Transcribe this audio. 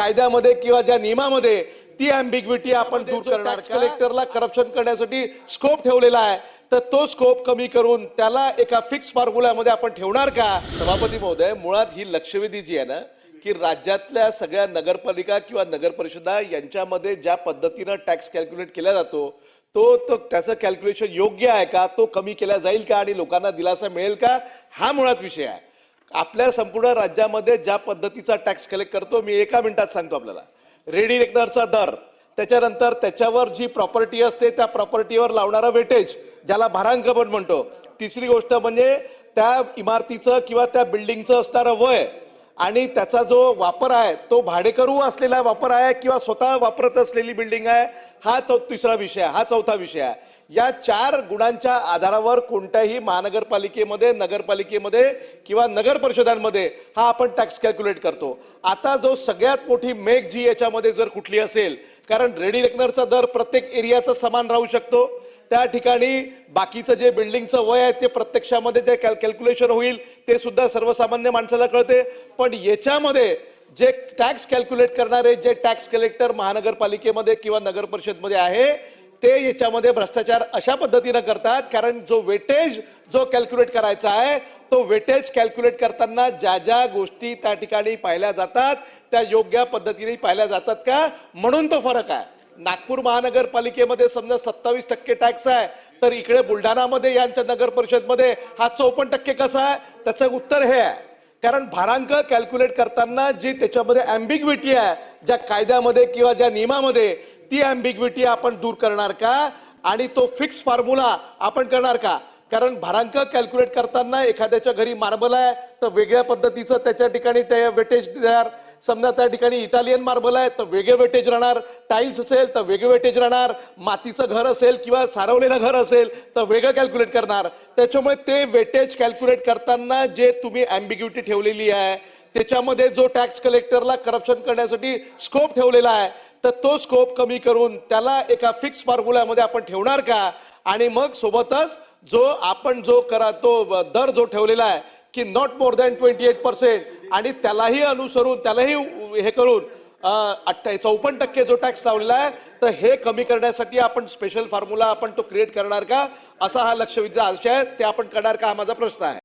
कायद्यामध्ये किंवा ज्या नियमामध्ये ती अँबिग्विटी आपण दूर करणार. कलेक्टरला करप्शन करण्यासाठी स्कोप ठेवलेला आहे. तर तो स्कोप कमी करून त्याला एका फिक्स फॉर्म्युल्यामध्ये आपण ठेवणार का? सभापती महोदय मुळात ही लक्षवेधी जी आहे ना की राज्यातल्या सगळ्या नगरपालिका किंवा नगर परिषदा यांच्यामध्ये ज्या पद्धतीनं टॅक्स कॅल्क्युलेट केला जातो तो तो त्याचं कॅल्क्युलेशन योग्य आहे का? तो कमी केला जाईल का? आणि लोकांना दिलासा मिळेल का? हा मुळात विषय आहे. आपल्या संपूर्ण राज्यामध्ये ज्या पद्धतीचा टॅक्स कलेक्ट करतो मी एका मिनिटात सांगतो आपल्याला. रेडी रेकनरचा दर त्याच्यानंतर त्याच्यावर जी प्रॉपर्टी असते त्या प्रॉपर्टीवर लावणारा वेटेज ज्याला भारांक पण म्हणतो. तिसरी गोष्ट म्हणजे त्या इमारतीचं किंवा त्या बिल्डिंगचं असणारं वय आणि त्याचा जो वापर आहे तो भाडेकरू असलेला वापर आहे किंवा स्वतः वापरत असलेली बिल्डिंग आहे हा चौ तिसरा विषय आहे हा चौथा विषय आहे. या चार गुणांच्या आधारावर कोणत्याही महानगरपालिकेमध्ये नगरपालिकेमध्ये किंवा नगर परिषदांमध्ये हा आपण टॅक्स कॅल्क्युलेट करतो. आता जो सगळ्यात मोठी मेघ जी याच्यामध्ये जर कुठली असेल कारण रेडी रेकनरचा दर प्रत्येक एरियाचा समान राहू शकतो. त्या ठिकाणी बाकीचं जे बिल्डिंगचं वय आहे ते प्रत्यक्षामध्ये जे कॅल कॅल्क्युलेशन होईल ते सुद्धा सर्वसामान्य माणसाला कळते. पण याच्यामध्ये जे टॅक्स कॅल्क्युलेट करणारे जे टॅक्स कलेक्टर महानगरपालिकेमध्ये किंवा नगर परिषदमध्ये आहे ते याच्यामध्ये भ्रष्टाचार अशा पद्धतीनं करतात. कारण जो वेटेज जो कॅल्क्युलेट करायचा आहे तो वेटेज कॅल्क्युलेट करताना ज्या ज्या गोष्टी त्या ठिकाणी पाहिल्या जातात त्या योग्य पद्धतीने पाहिल्या जातात का? म्हणून तो फरक आहे. नागपूर महानगरपालिकेमध्ये समजा सत्तावीस टक्के टॅक्स आहे तर इकडे बुलढाणामध्ये यांच्या नगर परिषदमध्ये हा चौपन्न टक्के कसा आहे? त्याचं उत्तर हे आहे. कारण भारांक कॅल्क्युलेट करताना जी त्याच्यामध्ये अँबिग्विटी आहे ज्या कायद्यामध्ये किंवा ज्या नियमामध्ये ती अँबिग्विटी आपण दूर करणार का? आणि तो फिक्स फॉर्म्युला आपण करणार का? कारण भारांक कॅल्क्युलेट करताना एखाद्याच्या घरी मार्बल आहे तर वेगळ्या पद्धतीचं त्याच्या ठिकाणी ते वेटेज देणार समजा त्या ठिकाणी इटालियन मार्बल आहे तर वेगळे वेटेज राहणार. टाईल्स असेल तर वेगळे वेटेज राहणार. मातीचं घर असेल किंवा सारवलेलं घर असेल तर वेगळं कॅल्क्युलेट करणार. त्याच्यामुळे ते वेटेज कॅल्क्युलेट करताना जे तुम्ही अँबिग्युटी ठेवलेली आहे त्याच्यामध्ये जो टॅक्स कलेक्टरला करप्शन करण्यासाठी स्कोप ठेवलेला आहे तर तो स्कोप कमी करून त्याला एका फिक्स फॉर्म्युल्यामध्ये आपण ठेवणार का? आणि मग सोबतच जो आपण जो करा तो दर जो ठेवलेला आहे की not more than twenty eight percent आणि त्यालाही अनुसरून त्यालाही हे करून अठ्ठा चौपन्न टक्के जो टॅक्स लावलेला आहे तर हे कमी करण्यासाठी आपण स्पेशल फॉर्म्युला आपण तो क्रिएट करणार का? असा हा लक्षवेधीचा आशय आहे. ते आपण करणार का? हा माझा प्रश्न आहे.